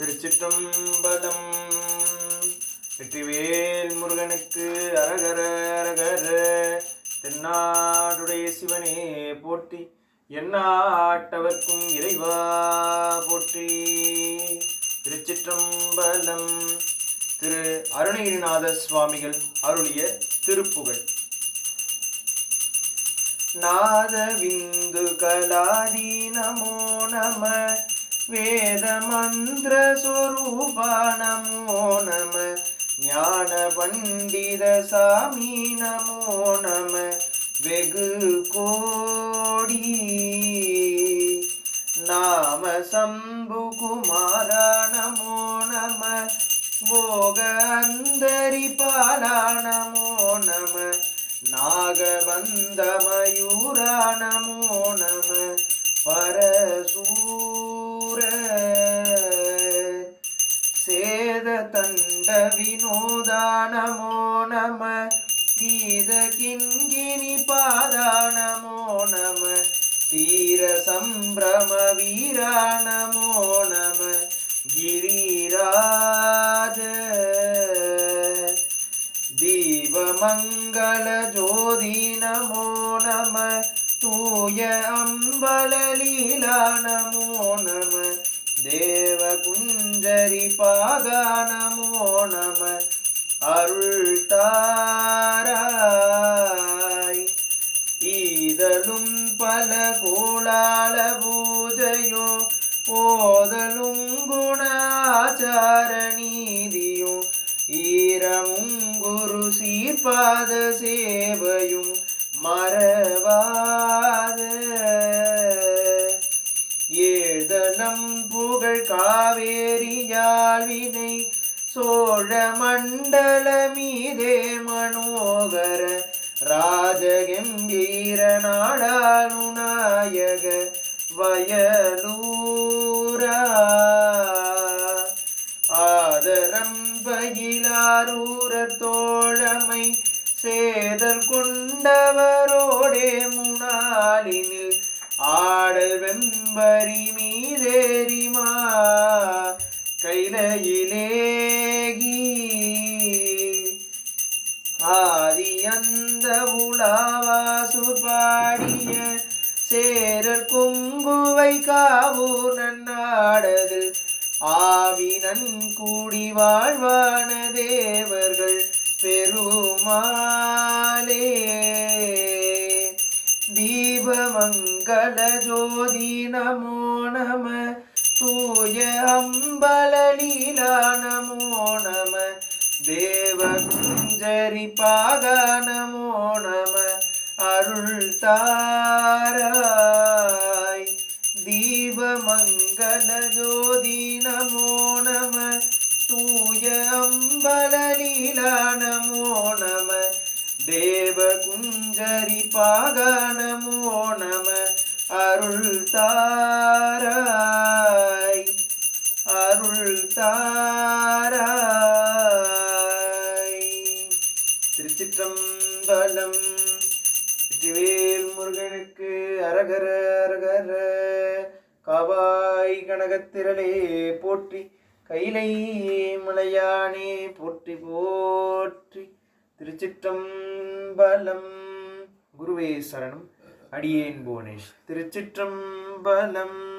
திருச்சிற்றம்பலம். வெற்றிவேல் முருகனுக்கு அரகர அரகர. தென்னாடுடைய சிவனே போற்றி என்னாட்டவர்க்கும் இறைவா போற்றி. திருச்சிற்றம்பலம். திரு அருணகிரிநாத சுவாமிகள் அருளிய திருப்புகழ். நாதவிந்து கலாதி நமோ நம. வேத மந்திர நமோ. நம ஞான பண்டித சாமி நமோ. நம வெகு கோடி. நாம சம்பு குமாரா நமோ. நம போக அந்தரி பாலா நமோ. நம நாகவந்த மயூரா நமோ நம. பரசூ தண்ட வினோதானமோ நம? கீத கிங்கினி பாதானமோ நம? தீர சம்பிரம வீராணமோ நம? கிரிராஜ தீபமங்கள ஜோதி நமோ? நம தூய அம்பலலீலா நமோ நம? குஞ்சரி பாகா நமோ நம அருள் தாராய். ஈதலும் பல கோளாள பூஜையோ ஓதலும் குணாச்சார நீதியோ ஈரமும் குரு சீர்பாத சேவையும் மறவா புகழ் காவேரியால் வினை சோழ மண்டல மீதே மனோகர ராஜகம்பீர நாடானுநாயக வயலூரா. ஆதரம் பயிலாரூர தோழமை சேதல் கொண்டவரோடே முனாலினில் ஆடல் வெம்பரி மீதேரிமா கைலையிலேகி ஆதி அந்த உலாவாசு பாடிய சேரர் கொங்குவை காவூர் நன்னாடது. ஆவினன் கூடி வாழ்வான தேவர்கள் பெருமாளே. தீபமங்கல ஜோதி நமோ நம. தூய அம்பலலீலா நமோ நம தேவ குஞ்சரி பாக நமோ நம அருள் தாராய் தீபமங்கல ஜோதி நமோ நம தூய அம்பலலீலா நமோ நம தேவ குஞ்சரி பாக நமோ நம அருள் தாராய் திருச்சிற்றம்பலம் வெற்றிவேல் முருகனுக்கு அரகர அரகர. காவாய் கனகத்திரளே போற்றி கைலை மலையானே போற்றி போற்றி. திருச்சிற்றம்பலம். குருவே சரணம். அடியேன் புவனேஷ். திருச்சிற்றம்பலம்.